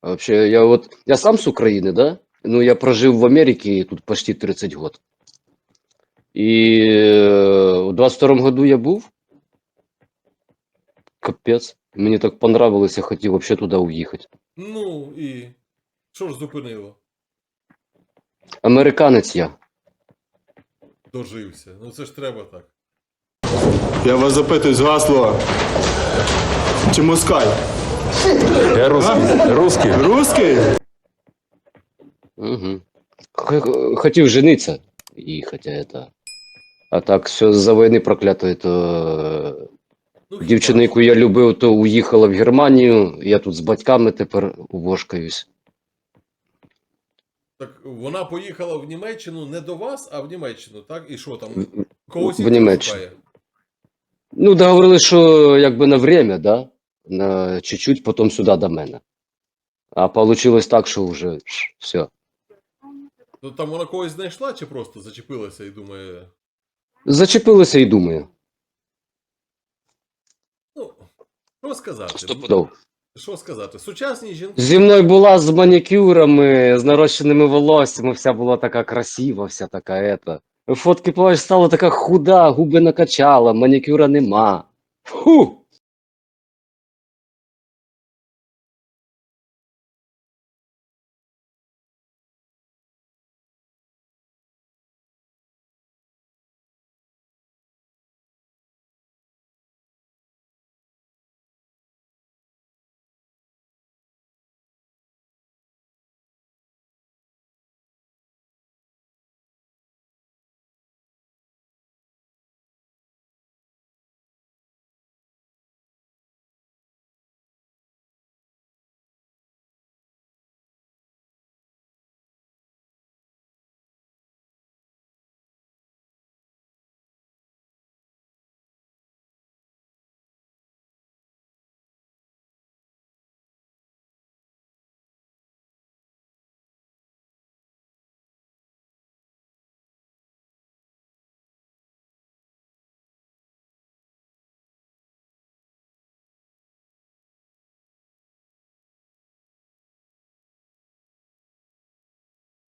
А Вообще, я вот, я сам с Украины, да? Ну, я прожил в Америке тут почти 30 год. И э, в 22 году я був. Капець. Мені так понравилось, я хотів вообще туди уїхати. Ну і що ж зупинило? Американець я. Дожився. Ну це ж треба так. Я вас запитую з гасло. Чи москаль? Я русский. Русский. Угу. Хотів жениться, і хотя это. А так, все за війни проклятої, то Ну, дівчина, яку я любив, то уїхала в Германію. Я тут з батьками тепер вошкаюсь. Так вона поїхала в Німеччину не до вас, а в Німеччину, так? І що там? В- Когось в Німеччину. Ну, договорились, що якби на время, да? Чуть-чуть потім сюди до мене. А вийшло так, що вже все. Ну там вона когось знайшла чи просто зачепилася і думає. Зачепилося і думаю. Ну, що сказати? Стопудов. Що сказати? Сучасні жінки. Зі мною була з манікюрами, з нарощеними волоссями, вся була така красива, вся така ета. Фотки, бачиш, стала така худа, губи накачала, манікюра нема. Фу!